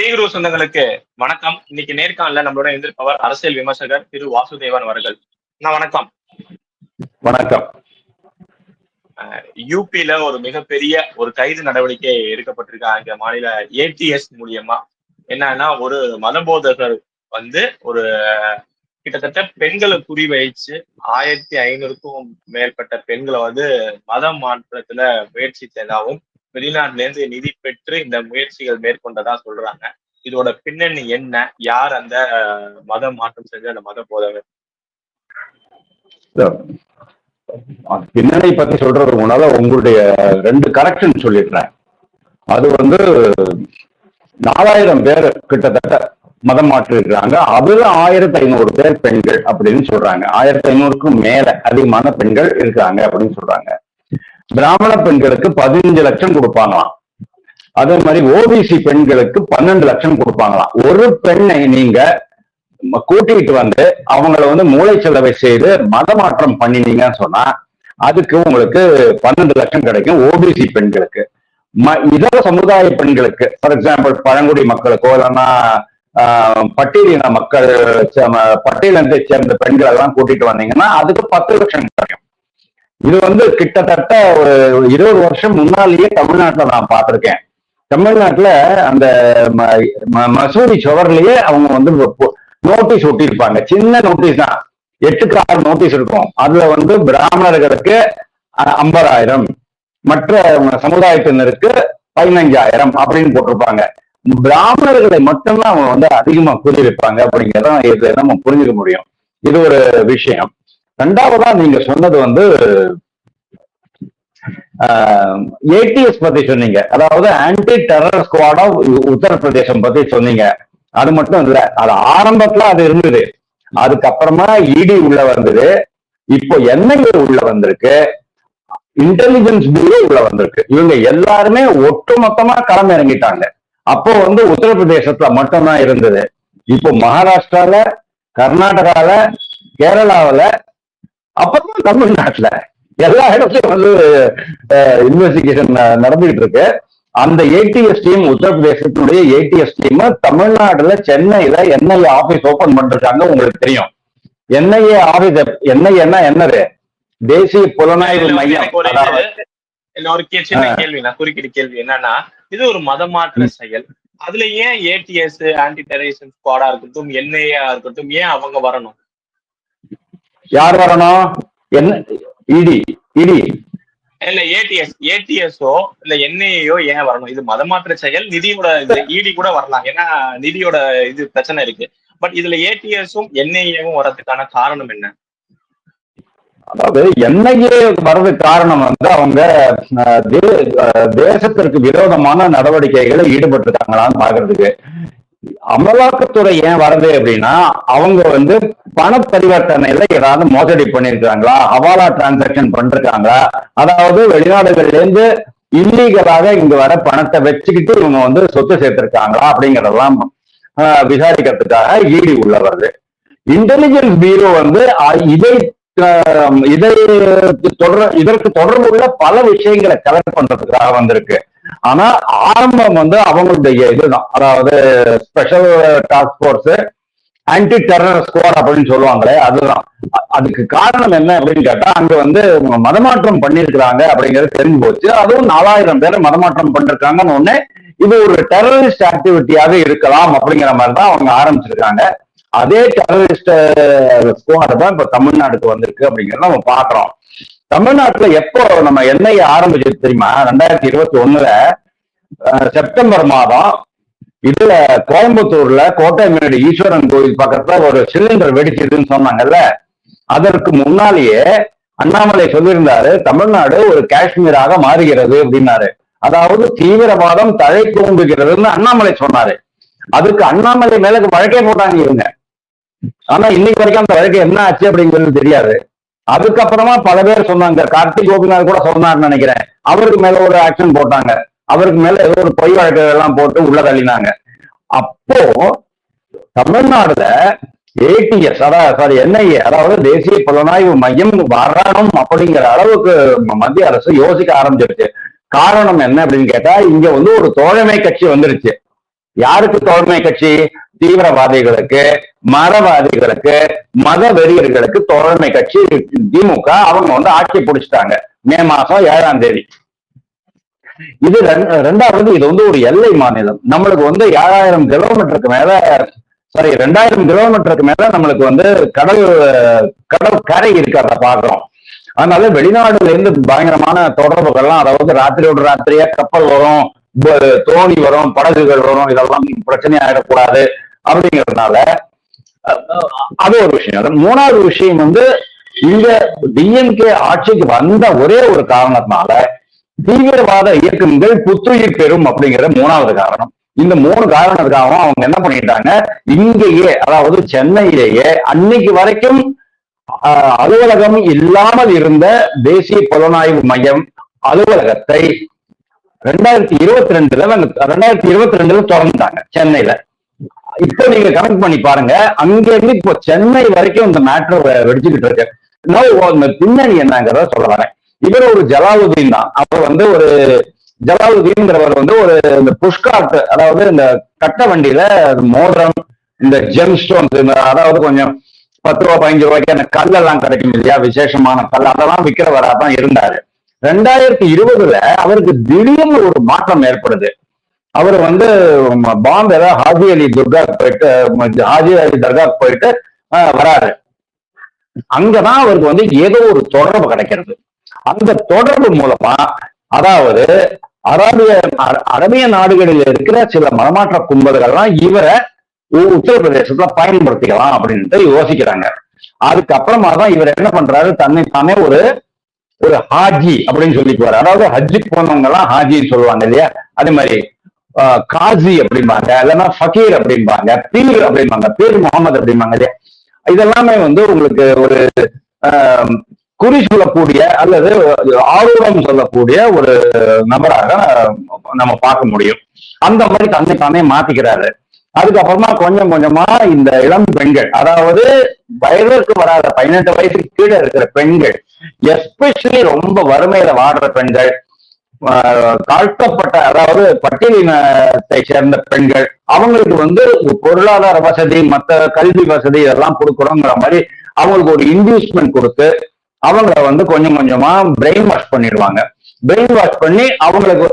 பேகுரு சொந்தங்களுக்கு வணக்கம். இன்னைக்கு நேர்காணல நம்மளோட எதிர்ப்பவர் அரசியல் விமர்சகர் திரு வாசுதேவன் அவர்கள். அண்ணா வணக்கம். வணக்கம். யூபியில ஒரு மிகப்பெரிய ஒரு கைது நடவடிக்கை எடுக்கப்பட்டிருக்கு அங்க மாநில ஏடிஎஸ் மூலியமா. என்னன்னா ஒரு மதபோதகர் வந்து ஒரு கிட்டத்தட்ட பெண்களை குறிவைச்சு ஆயிரத்தி ஐநூறுக்கும் மேற்பட்ட பெண்களை வந்து மத மாற்றத்துல முயற்சி செய்தாவும் வெளிநாட்டுல இருந்து நிதி பெற்று இந்த முயற்சிகள் மேற்கொண்டதா சொல்றாங்க. இதோட பின்னணி என்ன? யார் அந்த மத மாற்றம் செஞ்ச அந்த மத போதவர் பின்னணி பத்தி சொல்றது முன்னால உங்களுடைய ரெண்டு கரெக்ஷன் சொல்லிடுறேன். அது வந்து நாலாயிரம் பேர் கிட்டத்தட்ட மதம் மாற்றிருக்கிறாங்க அதுல ஆயிரத்தி ஐநூறு பேர் பெண்கள் அப்படின்னு சொல்றாங்க. ஆயிரத்தி ஐநூறுக்கும் மேல அதிகமான பெண்கள் இருக்காங்க அப்படின்னு சொல்றாங்க. பிராமண பெண்களுக்கு பதினஞ்சு லட்சம் கொடுப்பாங்களாம். அதே மாதிரி ஓபிசி பெண்களுக்கு பன்னெண்டு லட்சம் கொடுப்பாங்களாம். ஒரு பெண்ணை நீங்க கூட்டிட்டு வந்து அவங்கள வந்து மூளை செலவை செய்து மத மாற்றம் பண்ணினீங்கன்னு சொன்னா அதுக்கு உங்களுக்கு பன்னெண்டு லட்சம் கிடைக்கும் ஓபிசி பெண்களுக்கு. இதர சமுதாய பெண்களுக்கு ஃபார் எக்ஸாம்பிள் பழங்குடி மக்களுக்கோ இல்லைன்னா பட்டியலின மக்கள் பட்டியலத்தை சேர்ந்த பெண்கள் எல்லாம் கூட்டிட்டு வந்தீங்கன்னா அதுக்கு பத்து லட்சம் கிடைக்கும். இது வந்து கிட்டத்தட்ட ஒரு இருபது வருஷம் முன்னாலேயே தமிழ்நாட்டில் நான் பார்த்துருக்கேன். தமிழ்நாட்டில் அந்த மசூரி சுவர்லயே அவங்க வந்து நோட்டீஸ் ஒட்டியிருப்பாங்க. சின்ன நோட்டீஸ் தான். எட்டுக்கு ஆறு நோட்டீஸ் இருக்கும். அதுல வந்து பிராமணர்களுக்கு ஐம்பதாயிரம் மற்ற சமுதாயத்தினருக்கு பதினஞ்சாயிரம் அப்படின்னு போட்டிருப்பாங்க. பிராமணர்களை மட்டும்தான் அவங்க வந்து அதிகமா கூறியிருப்பாங்க அப்படிங்கிறத இதுல நம்ம புரிஞ்சுக்க முடியும். இது ஒரு விஷயம். ரெண்டாவதா நீங்க சொன்னது வந்து ஏடிஎஸ் பத்தி சொன்னீங்க. அதாவது anti terror squad of Uttar Pradesh பத்தி சொன்னீங்க. அது மட்டும் இல்ல அது ஆரம்பத்துல அது இருந்தது. அதுக்கப்புறமா இடி உள்ள வந்தது. இப்போ என்ஐஏ உள்ள வந்திருக்கு. இன்டெலிஜென்ஸ் பியூரோ உள்ள வந்திருக்கு. இவங்க எல்லாருமே ஒட்டுமொத்தமா களம் இறங்கிட்டாங்க அப்போ வந்து உத்தரப்பிரதேசத்துல மட்டும்தான் இருந்தது. இப்போ மகாராஷ்டிரால கர்நாடகால கேரளாவில அப்புறமா தமிழ்நாட்டுல எல்லா இடத்துலயும் வந்து இன்வெஸ்டிகேஷன் நடந்துகிட்டு இருக்கு. அந்த ஏடிஎஸ் டீம் உத்தரப்பிரதேசத்தினுடைய ஏடிஎஸ் டீம் தமிழ்நாடுல சென்னையில என்ஐஏ ஆபீஸ் ஓபன் பண்றாங்க உங்களுக்கு தெரியும். என்ஐஏ ஆபீஸ் என்ஐஏன்னா என்னது? தேசிய புலனாய்வு மையம். ஒரு சின்ன கேள்வி நான் குறுக்கிட்டு கேள்வி என்னன்னா இது ஒரு மதமாற்ற செயல். அதுல ஏன் ஏடிஎஸ் ஆன்டி டெரரிசம் ஸ்குவாடா இருக்கட்டும் என்ஐஏ இருக்கட்டும் ஏன் அவங்க வரணும்? யார் வரணும்? என்ன இடி இடி. இல்ல ஏடிஎஸ் ஏடிஎஸ்ஓ இல்ல என்ஐஏயோ ஏன் வரணும்? இது மதமாற்ற செயல் நிதியோட இடி கூட வரலாம். ஏன்னா நிதியோட இது பிரச்சனை இருக்கு. பட் இதுல ஏடிஎஸும் என்ஐஏவும் வரதுக்கான காரணம் என்ன? அதாவது என்ஐஏ வர்றது காரணம் வந்து அவங்க தேசத்திற்கு விரோதமான நடவடிக்கைகளை ஈடுபட்டிருக்காங்களான்னு பாக்குறதுக்கு அமலாக்கத்துறை ஏன் வருது அப்படின்னா அவங்க வந்து பண பரிவர்த்தனையில ஏதாவது மோசடி பண்ணிருக்காங்களா? ஹவாலா டிரான்சாக்சன் பண்றாங்களா அதாவது வெளிநாடுகள்ல இருந்து இல்லீகலாக இங்க வர பணத்தை வச்சுக்கிட்டு இவங்க வந்து சொத்து சேர்த்திருக்காங்களா அப்படிங்கறதெல்லாம் விசாரிக்கிறதுக்காக ஈடி உள்ள வருது. இன்டெலிஜென்ஸ் பியூரோ வந்து இதை இதை தொடர் இதற்கு தொடர்புள்ள பல விஷயங்களை கலெக்ட் பண்றதுக்காக வந்திருக்கு. ஆனா ஆரம்பம் வந்து அவங்களுடைய இதுதான். அதாவது special task force anti terror squad அப்படின்னு சொல்லுவாங்களே அதுதான். அதுக்கு காரணம் என்ன அப்படின்னு கேட்டா அங்க வந்து மதமாற்றம் பண்ணிருக்கிறாங்க அப்படிங்கறது தெரிஞ்சு போச்சு. அதுவும் நாலாயிரம் பேர் மதமாற்றம் பண்ணிருக்காங்கன்னு ஒண்ணு இது ஒரு டெரரிஸ்ட் ஆக்டிவிட்டியாக இருக்கலாம் அப்படிங்கிற மாதிரி தான் அவங்க ஆரம்பிச்சிருக்காங்க. அதே டெரரிஸ்ட் ஸ்குவாட் தான் இப்ப தமிழ்நாடுக்கு வந்திருக்கு அப்படிங்கறத நம்ம பாக்குறோம். தமிழ்நாட்டுல எப்போ நம்ம என்ஐ ஆரம்பிச்சது தெரியுமா? ரெண்டாயிரத்தி இருபத்தி ஒண்ணுல செப்டம்பர் மாதம் இதுல கோயம்புத்தூர்ல கோட்டை மேடு ஈஸ்வரன் கோயில் பக்கத்துல ஒரு சிலிண்டர் வெடிச்சதுன்னு சொன்னாங்கல்ல? அதற்கு முன்னாலேயே அண்ணாமலை சொல்லியிருந்தாரு தமிழ்நாடு ஒரு காஷ்மீராக மாறுகிறது அப்படின்னாரு. அதாவது தீவிரவாதம் தழை தூங்குகிறதுன்னு அண்ணாமலை சொன்னாரு. அதுக்கு அண்ணாமலை மேல வழக்கே போட்டாங்க இவங்க. ஆனா இன்னைக்கு வரைக்கும் அந்த வழக்கு என்ன ஆச்சு அப்படிங்கிறது தெரியாது. அதுக்கப்புறமா பல பேர் சொன்னாங்க கார்த்திக் கோபிநாத் கூட சொன்னார்னு நினைக்கிறேன். அவருக்கு மேல ஒரு ஆக்ஷன் போட்டாங்க. அவருக்கு மேல ஏதோ ஒரு பொய் வழக்கு எல்லாம் போட்டு உள்ள தள்ளினாங்க. அப்போ தமிழ்நாடுல ஏடிஎஸ் அதாவது சாரி என்ஐஏ அதாவது தேசிய புலனாய்வு மையம் வரணும் அப்படிங்கிற அளவுக்கு மத்திய அரசு யோசிக்க ஆரம்பிச்சிருச்சு. காரணம் என்ன அப்படின்னு கேட்டா இங்க வந்து ஒரு தோழமை கட்சி வந்துருச்சு. யாருக்கு தோழமை கட்சி? தீவிரவாதிகளுக்கு மரவாதிகளுக்கு மத வெறியர்களுக்கு தோழமை கட்சி திமுக அவங்க வந்து ஆட்சி பிடிச்சிட்டாங்க. மே மாசம் ஏழாம் தேதி. இது ரெண்- ரெண்டாவது இது வந்து ஒரு எல்லை மாநிலம். நம்மளுக்கு வந்து ஏழாயிரம் கிலோமீட்டருக்கு மேல சாரி ரெண்டாயிரம் கிலோமீட்டருக்கு மேல நம்மளுக்கு வந்து கடல் கடல் கரை இருக்கிறத பாக்குறோம் அதனால வெளிநாடுல இருந்து பயங்கரமான தொடர்புகள்லாம் அதாவது ராத்திரியோட ராத்திரியா கப்பல் வரும் தோணி வரும் படகுகள் வரும் இதெல்லாம் பிரச்சனை ஆயிடக்கூடாது அப்படிங்கிறதுனால அது ஒரு விஷயம். மூணாவது விஷயம் வந்து இங்க டிஎம்கே ஆட்சிக்கு வந்த ஒரே ஒரு காரணத்தினால தீவிரவாத இயக்கங்கள் புத்துயிர் பெறும் அப்படிங்கிற மூணாவது காரணம். இந்த மூணு காரணத்துக்காகவும் அவங்க என்ன பண்ணிட்டாங்க? இங்கேயே அதாவது சென்னையிலேயே அன்னைக்கு வரைக்கும் அலுவலகம் இல்லாமல் இருந்த தேசிய புலனாய்வு மையம் அலுவலகத்தை ரெண்டாயிரத்தி இருபத்தி ரெண்டுல ரெண்டாயிரத்தி இருபத்தி ரெண்டுல திறந்துட்டாங்க சென்னையில. இப்ப நீங்க கனெக்ட் பண்ணி பாருங்க அங்க இருந்து இப்போ சென்னை வரைக்கும் இந்த மேட்ரு வெடிச்சுக்கிட்டு இருக்கு. பின்னணி என்னங்கிறத சொல்ல வரேன். இவர் ஒரு ஜலாலுதீன் தான். அவர் வந்து ஒரு ஜலாலுதீன்ங்கிறவர் வந்து ஒரு இந்த புஷ்கார்ட் அதாவது இந்த கட்ட வண்டியில மோதிரம் இந்த ஜெம் ஸ்டோன்ஸ் அதாவது கொஞ்சம் பத்து ரூபா பதினஞ்சு ரூபாய்க்கு அந்த கல்லெல்லாம் கிடைக்கும் இல்லையா? விசேஷமான கல். அதெல்லாம் விற்கிறவரா தான் இருந்தாரு. ரெண்டாயிரத்தி இருபதுல அவருக்கு திடீர்னு ஒரு மாற்றம் ஏற்படுது. அவர் வந்து பாம்பேல ஹாஜி அலி துர்கா போயிட்டு ம- ஹாஜி அலி தர்கா போயிட்டு வராரு. அங்கதான் அவருக்கு வந்து ஏதோ ஒரு தொடர்பு கிடைக்கிறது. அந்த தொடர்பு மூலமா அதாவது அரபிய அரபிய நாடுகளில் இருக்கிற சில மனமாற்ற கும்பல்கள்லாம் இவரை உத்தரப்பிரதேசத்துல பயன்படுத்திக்கலாம் அப்படின்ட்டு யோசிக்கிறாங்க. அதுக்கப்புறமா தான் இவர் என்ன பண்றாரு? தன்னை தானே ஒரு ஒரு ஹாஜி அப்படின்னு சொல்லிக்குவாரு. அதாவது ஹஜ்ஜுக்கு போனவங்க எல்லாம் ஹாஜின்னு சொல்லுவாங்க இல்லையா? அதே மாதிரி ஆஹ், காசி அப்படிம்பாங்க இல்லைன்னா ஃபகீர் அப்படிம்பாங்க பீர் அப்படிம்பாங்க பீர் முகமது அப்படிம்பாங்க இல்லையா? இதெல்லாமே வந்து உங்களுக்கு ஒரு ஆஹ், குறி சொல்லக்கூடிய அல்லது ஆர்வம் சொல்லக்கூடிய ஒரு நபராக நம்ம பார்க்க முடியும். அந்த மாதிரி தன்னை தானே மாத்திக்கிறாரு. அதுக்கப்புறமா கொஞ்சம் கொஞ்சமா இந்த இளம் பெண்கள் அதாவது வயதிற்கு வராத பதினெட்டு வயசுக்கு கீழே இருக்கிற பெண்கள் எஸ்பெஷலி ரொம்ப வறுமையில வாடுற பெண்கள் தாழ்த்தப்பட்ட அதாவது பட்டியலினத்தை சேர்ந்த பெண்கள் அவங்களுக்கு வந்து பொருளாதார வசதி மற்ற கல்வி வசதி இதெல்லாம் கொடுக்குறோங்கிற மாதிரி அவங்களுக்கு ஒரு இன்வெஸ்ட்மெண்ட் கொடுத்து அவங்கள வந்து கொஞ்சம் கொஞ்சமா பிரெயின் வாஷ் பண்ணிடுவாங்க. பிரெயின் வாஷ் பண்ணி அவங்களுக்கு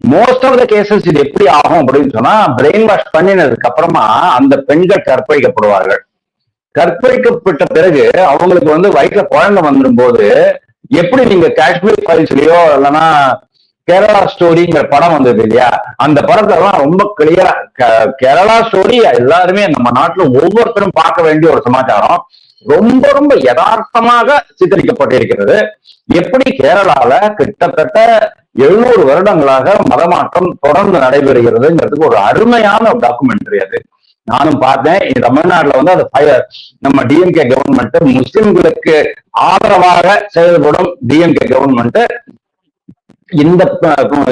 மோஸ்ட் ஆஃப் த கேசஸ் இது எப்படி ஆகும் அப்படின்னு சொன்னா பிரெயின் வாஷ் பண்ணினதுக்கு அப்புறமா அந்த பெண்கள் கற்பழிக்கப்படுவார்கள். கற்பழிக்கப்பட்ட பிறகு அவங்களுக்கு வந்து வயிற்றுல குழந்தை வந்துடும் போது எப்படி நீங்க காஷ்மீர் ஃபைல்ஸ்லயோ இல்லைன்னா கேரளா ஸ்டோரிங்கிற படம் வந்தது இல்லையா? அந்த படத்தெல்லாம் ரொம்ப கிளியரா கேரளா ஸ்டோரி எல்லாருமே நம்ம நாட்டுல ஒவ்வொருத்தரும் பார்க்க வேண்டிய ஒரு சமாச்சாரம். ரொம்ப ரொம்ப யதார்த்தமாக சித்தரிக்கப்பட்டிருக்கிறது. எப்படி கேரளால கிட்டத்தட்ட எழுநூறு வருடங்களாக மதமாற்றம் தொடர்ந்து நடைபெறுகிறதுங்கிறதுக்கு ஒரு அருமையான டாக்குமெண்ட்ரி அது. நானும் பார்த்தேன். தமிழ்நாட்டுல வந்து அது நம்ம டிஎம்கே கவர்மெண்ட் முஸ்லிம்களுக்கு ஆதரவாக செயல்படும் டிஎம்கே கவர்மெண்ட் இந்த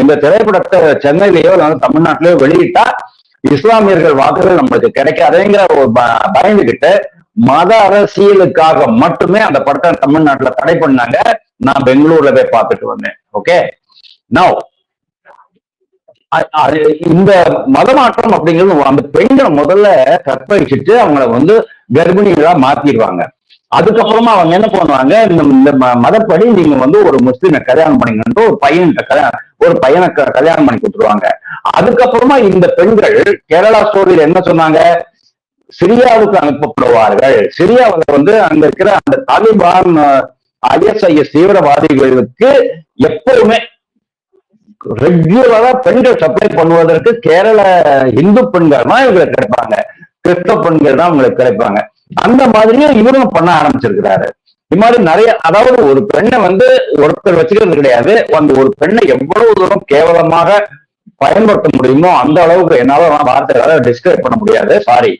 இந்த திரைப்படத்தை சென்னையிலேயோ இல்ல தமிழ்நாட்டிலேயோ வெளியிட்டா இஸ்லாமியர்கள் வாக்குகள் நம்மளுக்கு கிடைக்காதுங்கிற ஒரு பயந்துகிட்டு மத அரசியலுக்காக மட்டுமே அந்த படத்தை தமிழ்நாட்டுல தடை பண்ணாங்க. நான் பெங்களூர்ல போய் பார்த்துட்டு வந்தேன். ஓகே நவ் இந்த மதமாற்றம் அப்படிங்கிறது அந்த பெண்களை முதல்ல கற்பழிச்சுட்டு அவங்கள வந்து கர்ப்பிணிகளா மாத்திடுவாங்க. அதுக்கப்புறமா அவங்க என்ன பண்ணுவாங்க? இந்த இந்த ம- மதப்படி நீங்க வந்து ஒரு முஸ்லீமை கல்யாணம் பண்ணிங்கன்ட்டு ஒரு பையன்கிட்ட கல்யாணம் ஒரு பையனை க- கல்யாணம் பண்ணி கொடுத்துருவாங்க. அதுக்கப்புறமா இந்த பெண்கள் கேரளா ஸ்டோரியில என்ன சொன்னாங்க? சிரியாவுக்கு அனுப்பப்படுவார்கள். சிரியாவில் வந்து அங்க இருக்கிற அந்த தாலிபான் ஐஎஸ்ஐஎஸ் தீவிரவாதிகளுக்கு எப்பவுமே ரெகுலரா பெண்கள் சப்ளை பண்ணுவதற்கு கேரள இந்து பெண்கள் தான் இவங்களுக்கு கிடைப்பாங்க. கிறிஸ்தவ பெண்கள் தான் உங்களுக்கு கிடைப்பாங்க. அந்த மாதிரியும் இவரும் பண்ண ஆரம்பிச்சிருக்கிறாரு. இது மாதிரி நிறைய அதாவது ஒரு பெண்ணை வந்து ஒருத்தர் வச்சுக்கிறது கிடையாது. அந்த ஒரு பெண்ணை எவ்வளவு தூரம் கேவலமாக பயன்படுத்த முடியுமோ அந்த அளவுக்கு என்னால வார்த்தைகளால டிஸ்கிரைப் பண்ண முடியாது. சாரி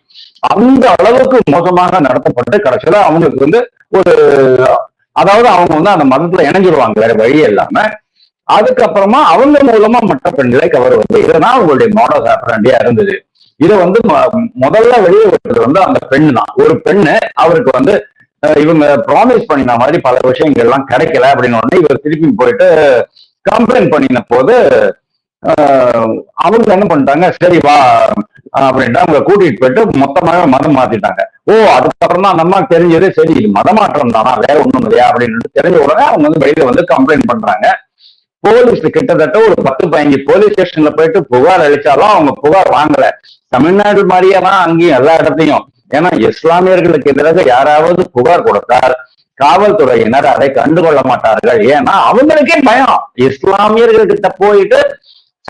அந்த அளவுக்கு மோசமாக நடத்தப்பட்டு கடைசியில அவங்களுக்கு வந்து ஒரு அதாவது அவங்க வந்து அந்த மதத்துல இணைஞ்சிருவாங்க வேற வழி இல்லாம. அதுக்கப்புறமா அவங்க மூலமா மற்ற பெண்களை வந்து இதுதான் அவங்களுடைய மாடல் ஆப்பரண்டியா இருந்தது. இதை வந்து ம- முதல்ல வெளியே விட்டது வந்து அந்த பெண்ணு தான் ஒரு பெண்ணு அவருக்கு வந்து இவங்க ப்ராமிஸ் பண்ணின மாதிரி பல விஷயங்கள் எல்லாம் கிடைக்கல அப்படின்னு உடனே இவர் திருப்பி போயிட்டு கம்ப்ளைண்ட் பண்ணின போது அவங்க என்ன பண்ணிட்டாங்க சரி வா அப்படின்ட்டு அவங்க கூட்டிட்டு போயிட்டு மொத்தமாக மதம் மாத்திட்டாங்க. ஓ அதுக்கப்புறம் தான் நம்ம தெரிஞ்சது சரி இது மதமாற்றம் தானா வேற ஒண்ணும் இல்லையா அப்படின்னு தெரிஞ்ச உடனே அவங்க வந்து வெளியில வந்து கம்ப்ளைண்ட் பண்றாங்க. போலீஸ் கிட்டத்தட்ட ஒரு பத்து பதினஞ்சு போலீஸ் ஸ்டேஷன்ல போயிட்டு புகார் அளிச்சாலும் அவங்க புகார் வாங்கல. தமிழ்நாடு மாதிரியே தான் அங்கேயும் எல்லா இடத்தையும். ஏன்னா இஸ்லாமியர்களுக்கு எதிராக யாராவது புகார் கொடுத்தால் காவல்துறையினர் அதை கண்டுகொள்ள மாட்டார்கள். ஏன்னா அவங்களுக்கே பயம். இஸ்லாமியர்கள் கிட்ட போயிட்டு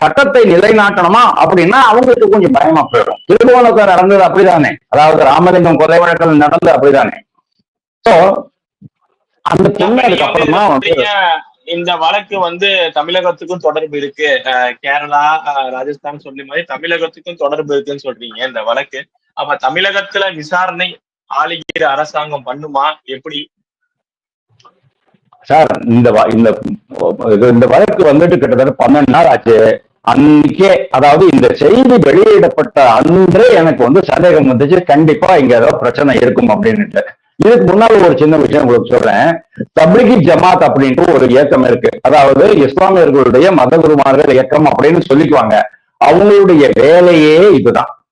சட்டத்தை நிலைநாட்டணுமா அப்படின்னா அவங்களுக்கு கொஞ்சம் பயமா போயிடும். திருவோணத்தில் நடந்தது அப்படிதானே. அதாவது ராமலிங்கம் கொலை வழக்கில் நடந்தது அப்படிதானே. சோ அந்த பொண்ணு அதுக்கப்புறமா வந்து இந்த வழக்கு வந்து தமிழகத்துக்கும் தொடர்பு இருக்கு. கேரளா ராஜஸ்தான் சொல்லி மாதிரி தமிழகத்துக்கும் தொடர்பு இருக்குன்னு சொல்றீங்க இந்த வழக்கு. அப்ப தமிழகத்துல விசாரணை ஆளுகிற அரசாங்கம் பண்ணுமா? எப்படி? சார் இந்த இந்த வழக்கு வந்துட்டு கிட்டத்தட்ட பன்னெண்டு நாள் ஆச்சு. அன்னைக்கே அதாவது இந்த செய்தி வெளியிடப்பட்ட அன்றே எனக்கு வந்து சந்தேகம் வந்துச்சு. கண்டிப்பா இங்க ஏதோ பிரச்சனை இருக்கும் அப்படின்ட்டு இதுக்கு முன்னால ஒரு சின்ன விஷயம் உங்களுக்கு சொல்றேன். தப்லிகி ஜமாத் அப்படின்ட்டு ஒரு இயக்கம் இருக்கு. அதாவது இஸ்லாமியர்களுடைய மதகுருமார்கள் இயக்கம் அப்படின்னு சொல்லிக்குவாங்க. அவங்களுடைய வேலையே இதுதான்.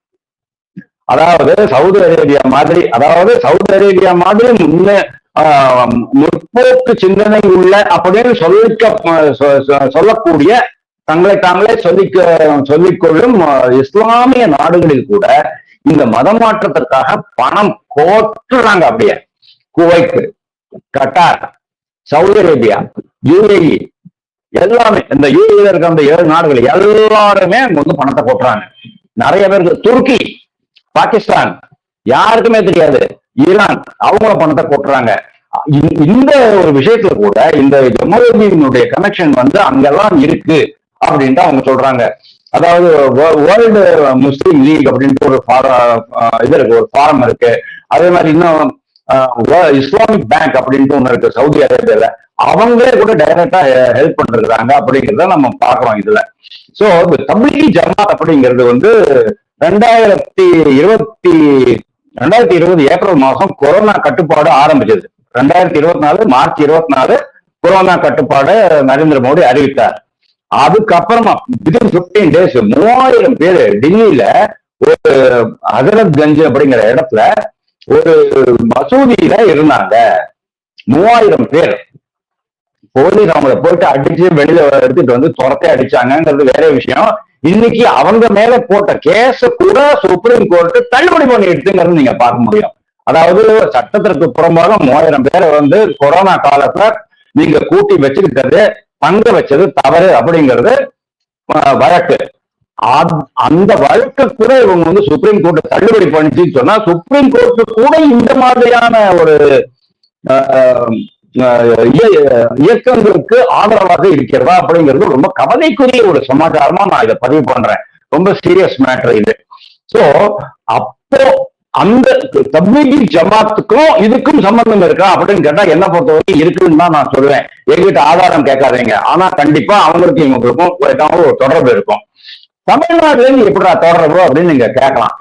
அதாவது சவுதி அரேபியா மாதிரி அதாவது சவுதி அரேபியா மாதிரி முன்ன முற்போக்கு சிந்தனை உள்ள அப்படின்னு சொல்லிக்க சொ- சொ- சொல்லக்கூடிய தங்களை தாங்களே சொல்லிக்க சொல்லிக்கொள்ளும் இஸ்லாமிய நாடுகளில் கூட இந்த மதம் மாற்றத்திற்காக பணம் கோட்டுறாங்க அப்படியே. Kuwait Qatar Saudi Arabia UAE எல்லாமே இந்த யூஏல இருக்க அந்த ஏழு நாடுகள் எல்லாருமே அங்க வந்து பணத்தை கொட்டுறாங்க நிறைய பேருக்கு துருக்கி பாகிஸ்தான் யாருக்குமே தெரியாது. ஈரான் அவங்க பணத்தை கொட்டுறாங்க இந்த ஒரு விஷயத்துல கூட இந்த ஜமாலுதீனுடைய கனெக்ஷன் வந்து அங்கெல்லாம் இருக்கு. அப்படின்ட்டு அவங்க சொல்றாங்க. அதாவது வேர்ல்டு முஸ்லீம் லீக் அப்படின்ட்டு ஒரு ஃபார- இது இருக்கு ஒரு ஃபாரம் இருக்கு. அதே மாதிரி இன்னும் இஸ்லாமிக் பேங்க் அப்படின்ட்டு ஒண்ணு இருக்கு சவுதி அரேபியால அவங்களே கூட டைரக்டா ஹெல்ப் பண்றாங்க அப்படிங்கிறத நம்ம பாக்குறோம் இதுல. சோ தமிழி தபிலி ஜமாத் அப்படிங்கிறது வந்து ரெண்டாயிரத்தி இருபத்தி ரெண்டாயிரத்தி இருபது ஏப்ரல் மாசம் கொரோனா கட்டுப்பாடு ஆரம்பிச்சது. ரெண்டாயிரத்தி இருபத்தி நாலு மார்ச் இருபத்தி நாலு கொரோனா கட்டுப்பாடு நரேந்திர மோடி அறிவித்தார். அதுக்கப்புறமா வித்தின் பிப்டீன் டேஸ் மூவாயிரம் பேர் டெல்லியில ஒரு ஹசரத் கஞ்ச் அப்படிங்கிற இடத்துல ஒரு மசூதியில இருந்தாங்க. மூவாயிரம் பேர். போலீஸ் அவங்கள போயிட்டு அடிச்சு வெளியில எடுத்துட்டு வந்து துரத்தை அடிச்சாங்கங்கிறது வேற விஷயம். இன்னைக்கு அவங்க மேல போட்ட கேஸ கூட சுப்ரீம் கோர்ட் தள்ளுபடி பண்ணி எடுத்துங்கிறது நீங்க பார்க்க முடியும். அதாவது சட்டத்திற்கு புறம்பாக மூவாயிரம் பேரை வந்து கொரோனா காலத்துல நீங்க கூட்டி வச்சுக்கிட்டது தங்க வச்சது தவறு அப்படிங்கிறது வழக்கு. அந்த வழக்கு கூட இவங்க வந்து சுப்ரீம் கோர்ட் தள்ளுபடி பண்ணிச்சுன்னு சொன்னா சுப்ரீம் கோர்ட் கூட இந்த மாதிரியான ஒரு இய- இயக்கங்களுக்கு ஆதரவாக இருக்கிறதா அப்படிங்கிறது ரொம்ப கவலைக்குரிய ஒரு சமாச்சாரமா நான் இதை பதிவு பண்றேன். ரொம்ப சீரியஸ் மேட்டர் இது. சோ அப்போ அந்த தப்லீகி ஜமாத்துக்கும் இதுக்கும் சம்பந்தம் இருக்கா அப்படின்னு கேட்டா என்ன பொறுத்தவரைக்கும் இருக்குன்னு தான் நான் சொல்லுவேன். எங்கிட்ட ஆதாரம் கேட்காதீங்க. ஆனா கண்டிப்பா அவங்களுக்கும் இவங்களுக்கும் ஏதாவது ஒரு தொடர்பு இருக்கும். தமிழ்நாட்டுல இருந்து தொடர்பு அப்படின்னு நீங்க கேட்கலாம்.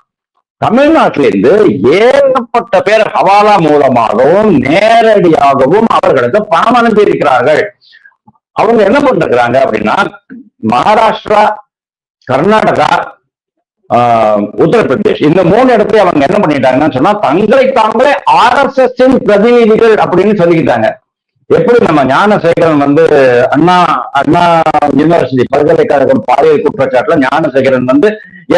தமிழ்நாட்டில இருந்து ஏகப்பட்ட பேர் ஹவாலா மூலமாகவும் நேரடியாகவும் அவர்களுக்கு பணம் அனுப்பி இருக்கிறார்கள் அவங்க என்ன பண்ணிருக்கிறாங்க அப்படின்னா மகாராஷ்டிரா கர்நாடகா உத்தரப்பிரதேஷ். இந்த மூணு இடத்துல அவங்க என்ன பண்ணிட்டாங்கன்னு சொன்னா தங்களை தாங்களே ஆர்எஸ்எஸ் பிரதிநிதிகள் அப்படின்னு சொல்லிக்கிட்டாங்க. எப்படி நம்ம ஞானசேகரன் வந்து அண்ணா அண்ணா யூனிவர்சிட்டி பல்கலைக்கழகம் பாலியல் குற்றச்சாட்டுல ஞானசேகரன் வந்து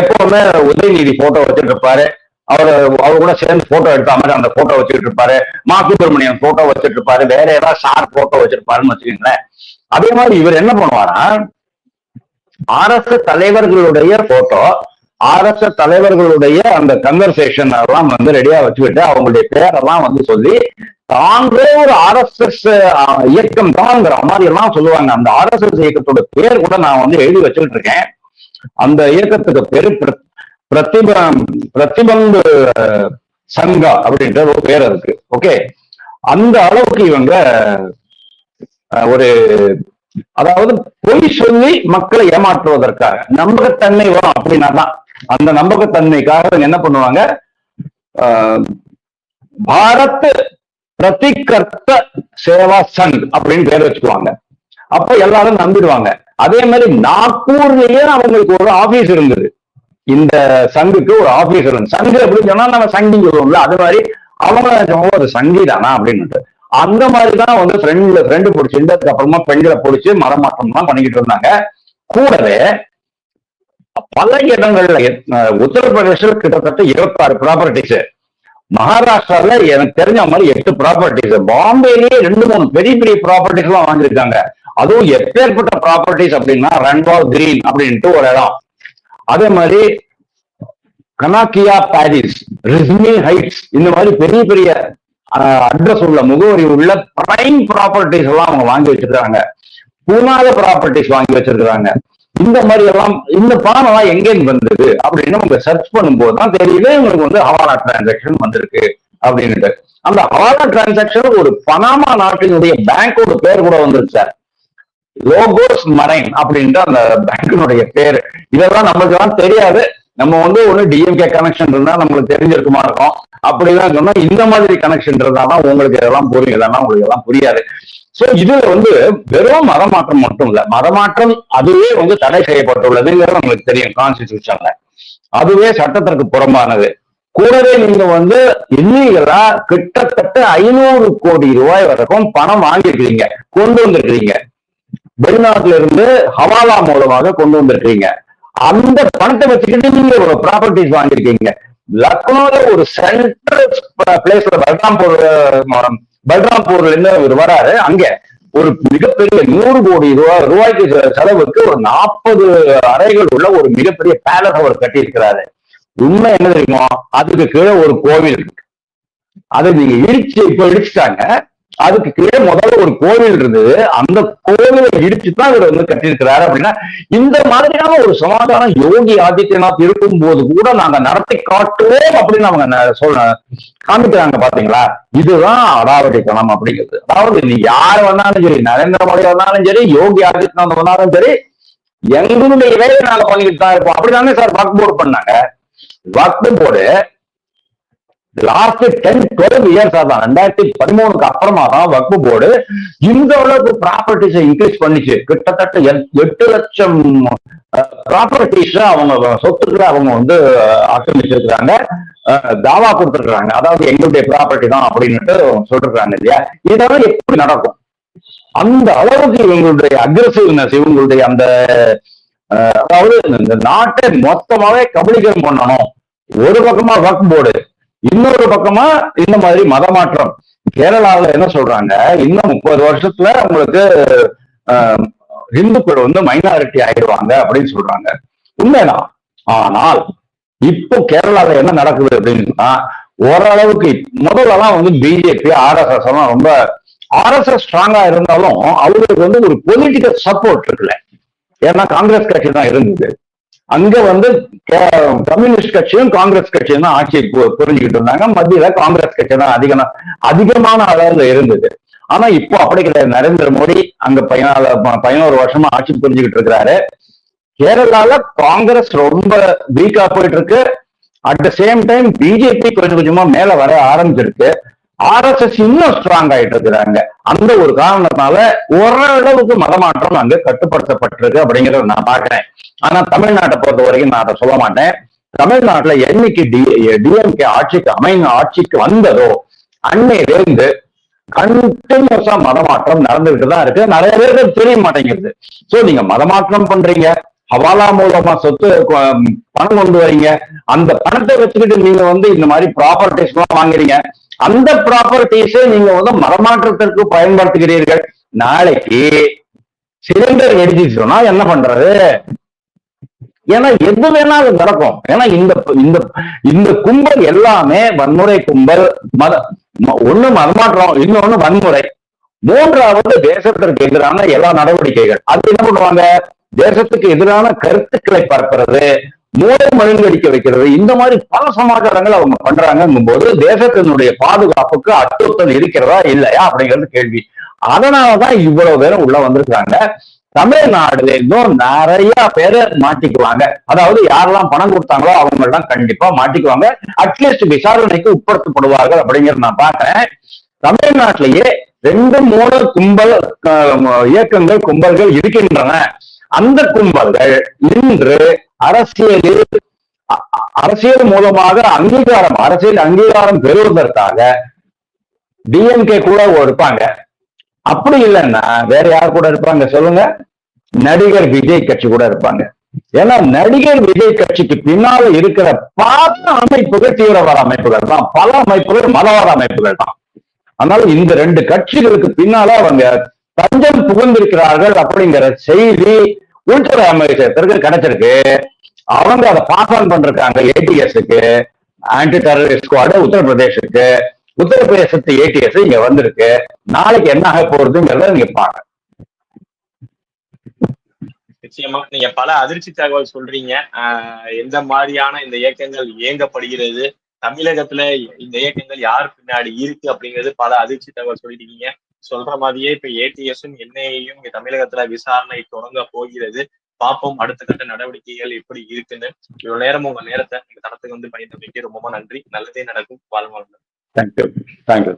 எப்பவுமே உதயநிதி போட்டோ வச்சுட்டு இருப்பாரு அவர் அவர் கூட சேர்ந்து போட்டோ எடுத்த மாதிரி அந்த போட்டோ வச்சுட்டு இருப்பாரு மா சுப்பிரமணியன் போட்டோ வச்சுட்டு இருப்பாரு வேற ஏதாவது சார் போட்டோ வச்சிருப்பாருன்னு வச்சுக்கோங்களேன். அதே மாதிரி இவர் என்ன பண்ணுவாரா ஆர்எஸ்எஸ் தலைவர்களுடைய போட்டோ ஆர்எஸ்எஸ் தலைவர்களுடைய அந்த கன்வர்சேஷன் எல்லாம் வந்து ரெடியா வச்சுக்கிட்டு அவங்களுடைய பேரெல்லாம் வந்து சொல்லி தாங்களே ஒரு ஆர்எஸ்எஸ் இயக்கம் தான்ங்கிற மாதிரி எல்லாம் சொல்லுவாங்க. அந்த ஆர்எஸ்எஸ் இயக்கத்தோட பேர் கூட நான் வந்து எழுதி வச்சுக்கிட்டு இருக்கேன் அந்த இயக்கத்துக்கு பேரு பிரதிப பிரதிபந்து சங்கா அப்படின்ற ஒரு பேர் இருக்கு. ஓகே அந்த அளவுக்கு இவங்க ஒரு அதாவது பொய் சொல்லி மக்களை ஏமாற்றுவதற்காக நம்பகத்தன்மை வரும் அப்படின்னா தான் அந்த நம்பகத்தன்மைக்காக என்ன பண்ணுவாங்க? ஆஹ், பாரத் பிரதிகர்த்த சேவா சங் அப்படின்னு பேர் வச்சுக்குவாங்க. அப்ப எல்லாரும் நம்பிடுவாங்க. அதே மாதிரி நாக்பூர்லயே அவங்களுக்கு ஒரு ஆபீஸ் இருந்தது. இந்த சங்குக்கு ஒரு ஆபீசர் சங்கு அப்படின்னு சொன்னா நம்ம சங்கின்னு சொல்லுவோம்ல அது மாதிரி அவங்க ஒரு சங்கி தானா அப்படின்னு அந்த மாதிரி தான் வந்து ஃப்ரெண்ட்ல ஃப்ரெண்டு பிடிச்சிருந்து அதுக்கப்புறமா பெண்களை பிடிச்சி மரமாற்றம் தான் பண்ணிக்கிட்டு இருந்தாங்க. கூடவே பல இடங்கள்ல அஹ், உத்தரப்பிரதேசத்துல கிட்டத்தட்ட இருபத்தாறு ப்ராப்பர்ட்டிஸ் மகாராஷ்டிரால எனக்கு தெரிஞ்ச மாதிரி எட்டு ப்ராப்பர்ட்டிஸ் பாம்பேலயே ரெண்டு மூணு பெரிய பெரிய ப்ராப்பர்ட்டிஸ் எல்லாம் வாங்கியிருக்காங்க. அதுவும் எப்பேற்பட்ட ப்ராப்பர்ட்டிஸ் அப்படின்னா ரன்வால் கிரீன் அப்படின்ட்டு ஒரு இடம். அதே மாதிரி கனாக்கியா பாரிஸ் ரிஸ்மி ஹைட்ஸ் இந்த மாதிரி பெரிய பெரிய அட்ரஸ் உள்ள முகவரி உள்ள பிரைம் ப்ராப்பர்ட்டிஸ் எல்லாம் அவங்க வாங்கி வச்சிருக்காங்க. புனாத ப்ராப்பர்ட்டிஸ் வாங்கி வச்சிருக்காங்க. இந்த மாதிரி எல்லாம் இந்த பணம் எல்லாம் எங்கேருந்து வந்தது அப்படின்னு உங்க சர்ச் பண்ணும்போது தான் தெரியுது உங்களுக்கு வந்து ஹவாலா டிரான்சாக்ஷன் வந்திருக்கு அப்படின்ட்டு அந்த ஹவாலா டிரான்சாக்ஷன் ஒரு பனாமா நாட்டினுடைய பேங்கோட பேர் கூட வந்துருக்கு சார். லோகோஸ் மரைன் அப்படின்ட்டு அந்த பேங்கினுடைய பேரு. இதெல்லாம் நம்மளுக்கு எல்லாம் தெரியாது. நம்ம வந்து ஒண்ணு டிஎம்கே கனெக்ஷன் இருந்தா நம்மளுக்கு தெரிஞ்சிருக்குமா இருக்கும். அப்படிதான் சொன்னா இந்த மாதிரி கனெக்ஷன் இருந்தாதான் உங்களுக்கு இதெல்லாம் புரியும். இதெல்லாம் உங்களுக்கு எல்லாம் புரியாது. சோ இதுல வந்து வெறும் மதமாற்றம் மட்டும் இல்ல. மதமாற்றம் அதுவே வந்து தடை செய்யப்பட்டுள்ளதுங்கிறது நம்மளுக்கு தெரியும் கான்ஸ்டிடியூஷன்ல அதுவே சட்டத்திற்கு புறம்பானது. கூடவே நீங்க வந்து இல்லீகலா கிட்டத்தட்ட ஐநூறு கோடி ரூபாய் வரைக்கும் பணம் வாங்கியிருக்கிறீங்க கொண்டு வந்திருக்கிறீங்க. வெளிநாட்டுல இருந்து ஹவாலா மூலமாக கொண்டு வந்திருக்கிறீங்க. அந்த பணத்தை வச்சுக்கிட்டு நீங்க ஒரு ப்ராப்பர்ட்டிஸ் வாங்கியிருக்கீங்க. லக்னோல ஒரு சென்ட்ரல் பிளேஸ்ல பல்ராம்பூர் அஹ், பல்ராம்பூர்ல இருந்து இவர் வராரு? அங்க ஒரு மிகப்பெரிய நூறு கோடி ரூபாய் ரூபாய்க்கு செலவுக்கு ஒரு நாற்பது அறைகள் உள்ள ஒரு மிகப்பெரிய பேலஸ் அவர் கட்டியிருக்கிறாரு. உண்மை என்ன தெரியுமோ? அதுக்கு கீழே ஒரு கோவில் இருக்கு. அதை நீங்க இடிச்சு இப்ப இடிச்சுட்டாங்க. அதுக்கு கீழே முதல்ல ஒரு கோவில் இருந்தது. அந்த கோவிலை இடிச்சு தான் இவர் வந்து கட்டியிருக்கிறாரு அப்படின்னா இந்த மாதிரியான ஒரு சமாதானம் யோகி ஆதித்யநாத் இருக்கும் போது கூட நாங்க நடத்தி காட்டுவோம் அப்படின்னு அவங்க ந- சொல்ல காமிக்கிறாங்க பாத்தீங்களா? இதுதான் அடாவடித்தனம் அப்படிங்கிறது. அதாவது நீ யார் வந்தாலும் சரி நரேந்திர மோடி வந்தாலும் சரி யோகி ஆதித்யநாத் வந்தாலும் சரி எங்களுடைய வேலையை நாங்க பண்ணிக்கிட்டு தான் இருப்போம் அப்படிதானே சார் வக்போர்டு பண்ணாங்க? Waqf board last ten twelve years தான் ரெண்டாயிரத்தி பதிமூணுக்கு அப்புறமா தான் வக்பு போர்டு இந்த அளவுக்கு ப்ராப்பர்ட்டிஸை இன்க்ரீஸ் பண்ணிச்சு. கிட்டத்தட்ட எட்- எட்டு லட்சம் ப்ராப்பர்ட்டிஸ் அவங்க சொத்துக்களை அவங்க வந்து ஆக்கிரமிச்சிருக்கிறாங்க. அஹ், தாவா கொடுத்துருக்காங்க அதாவது எங்களுடைய ப்ராப்பர்ட்டி தான் அப்படின்னுட்டு சொல்லிருக்காங்க இல்லையா? இதெல்லாம் எப்படி நடக்கும்? அந்த அளவுக்கு இவங்களுடைய அக்ரஸிவ்னஸ் இவங்களுடைய அந்த அதாவது இந்த நாட்டை மொத்தமாவே கபலீகரம் பண்ணணும். ஒரு பக்கமா வக் போர்டு. இன்னொரு பக்கமா இந்த மாதிரி மதமாற்றம். கேரளாவில் என்ன சொல்றாங்க? இன்னும் முப்பது வருஷத்துல உங்களுக்கு இந்துக்கள் வந்து மைனாரிட்டி ஆயிடுவாங்க அப்படின்னு சொல்றாங்க. உண்மைதான். ஆனால் இப்போ கேரளாவில் என்ன நடக்குது அப்படின்னா ஓரளவுக்கு முதல்லலாம் வந்து பிஜேபி ஆர்எஸ்எஸ் எல்லாம் ரொம்ப ஆர்எஸ்எஸ் ஸ்ட்ராங்கா இருந்தாலும் அவங்களுக்கு வந்து ஒரு பொலிட்டிக்கல் சப்போர்ட் இருக்குல்ல. ஏன்னா காங்கிரஸ் கட்சி தான் இருந்தது. அங்க வந்து கம்யூனிஸ்ட் கட்சியும் காங்கிரஸ் கட்சியும் தான் ஆட்சியை பு- புரிஞ்சுக்கிட்டு இருந்தாங்க. மத்தியில காங்கிரஸ் கட்சி தான் அதிகமா அதிகமான அளவுல இருந்தது. ஆனா இப்போ அப்படி கிடையாது. நரேந்திர மோடி அங்க பதினாலு பதினோரு வருஷமா ஆட்சி புரிஞ்சுக்கிட்டு இருக்கிறாரு. கேரளால காங்கிரஸ் ரொம்ப வீக்கா போயிட்டு இருக்கு. At the same time BJP கொஞ்சம் கொஞ்சமா மேல வர ஆரம்பிச்சிருக்கு. ஆர்எஸ்எஸ் இன்னும் ஸ்ட்ராங் ஆயிட்டு இருக்கிறாங்க. அந்த ஒரு காரணத்தினால ஓரளவுக்கு மதமாற்றம் அங்க கட்டுப்படுத்தப்பட்டிருக்கு அப்படிங்கறத நான் பாக்குறேன் ஆனா தமிழ்நாட்டை பொறுத்த வரைக்கும் நான் அதை சொல்ல மாட்டேன். தமிழ்நாட்டுல என்னைக்கு டி டிஎம்கே ஆட்சிக்கு அமைந்த ஆட்சிக்கு வந்ததோ அன்னையிலிருந்து கண்டினியூஸா மதமாற்றம் நடந்துகிட்டு தான் இருக்கு. நிறைய பேருக்கு தெரிய மாட்டேங்குது. சோ நீங்க மதமாற்றம் பண்றீங்க. ஹவாலா மூலமா சொத்து பணம் கொண்டு வரீங்க. அந்த பணத்தை வச்சுக்கிட்டு நீங்க வந்து இந்த மாதிரி ப்ராப்பர்ட்டிஸ் எல்லாம் வாங்குறீங்க. அந்த ப்ராப்பர்ட்டிஸை நீங்க வந்து மரமாற்றத்திற்கு பயன்படுத்துகிறீர்கள். நாளைக்கு சிலிண்டர் வெடிச்சிச்சுன்னா என்ன பண்றது? ஏன்னா எது வேணாலும் நடக்கும். ஏன்னா இந்த இந்த இந்த கும்பல் எல்லாமே வன்முறை கும்பல் மத ஒண்ணு மதமாற்றம் இன்னொன்னு வன்முறை. மூன்றாவது தேசத்திற்கு எதிரான எல்லா நடவடிக்கைகள். அது என்ன பண்ணுவாங்க? தேசத்துக்கு எதிரான கருத்துக்களை பரப்புறது. மூளை மழுங்கடிக்க வைக்கிறது. இந்த மாதிரி பல சமாச்சாரங்கள் அவங்க பண்றாங்கும் போது தேசத்தினுடைய பாதுகாப்புக்கு அச்சுறுத்தல் இருக்கிறதா இல்லையா அப்படிங்கிறது கேள்வி. அதனாலதான் இவ்வளவு பேரும் உள்ள வந்திருக்காங்க தமிழ்நாடுல இருந்தும் நிறைய பேரு மாட்டிக்குவாங்க. அதாவது யாரெல்லாம் பணம் கொடுத்தாங்களோ அவங்க எல்லாம் கண்டிப்பா மாட்டிக்குவாங்க. அட்லீஸ்ட் விசாரணைக்கு உட்படுத்தப்படுவார்கள் அப்படிங்கிறத நான் பாக்குறேன் தமிழ்நாட்டிலேயே ரெண்டு மூணு கும்பல் இயக்கங்கள் கும்பல்கள் இருக்கின்றன. அந்த கும்பல்கள் இன்று அரசியலில் அரசியல் மூலமாக அங்கீகாரம் அரசியல் அங்கீகாரம் பெறுவதற்காக டிஎம்கே கூட இருப்பாங்க. அப்படி இல்லைன்னா வேற யார் கூட இருப்பாங்க சொல்லுங்க? நடிகர் விஜய் கட்சி கூட இருப்பாங்க. ஏன்னா நடிகர் விஜய் கட்சிக்கு பின்னால இருக்கிற பல அமைப்புகள் தீவிரவாத அமைப்புகள் தான். பல அமைப்புகள் மதவாத அமைப்புகள் தான். அதனால இந்த ரெண்டு கட்சிகளுக்கு பின்னால அவங்க தஞ்சம் புகுந்திருக்கிறார்கள் அப்படிங்கிற செய்தி உள்துறை அமைச்சகத்திற்கு கிடைச்சிருக்கு. அவங்க அதை பாஸ் ஆன் பண்றாங்க ஏடிஎஸ்க்கு ஆன்டி டெரரிஸ்ட் ஸ்குவாடு உத்தரப்பிரதேசுக்கு உத்தரப்பிரதேசத்து ஏடிஎஸ் இங்க வந்திருக்கு. நாளைக்கு என்ன ஆக போறதுங்கிறத நீங்க பாருங்க. நிச்சயமா நீங்க பல அதிர்ச்சி தகவல் சொல்றீங்க. எந்த மாதிரியான இந்த இயக்கங்கள் இயங்கப்படுகிறது? தமிழகத்துல இந்த இயக்கங்கள் யார் பின்னாடி இருக்கு அப்படிங்கிறது பல அதிர்ச்சி தகவல் சொல்லிருக்கீங்க சொல்ற மாதிரியே இப்ப ஏடிஎஸும் என்ஐயும் இங்க தமிழகத்துல விசாரணை தொடங்க போகிறது. பார்ப்போம் அடுத்த கட்ட நடவடிக்கைகள் எப்படி இருக்குன்னு. இவ்வளவு நேரம் உங்க நேரத்தை இந்த தளத்துக்கு வந்து பயந்தமைக்கு ரொம்ப நன்றி. நல்லதே நடக்கும். வாழ்வாங்க தேங்க்யூ தேங்க்யூ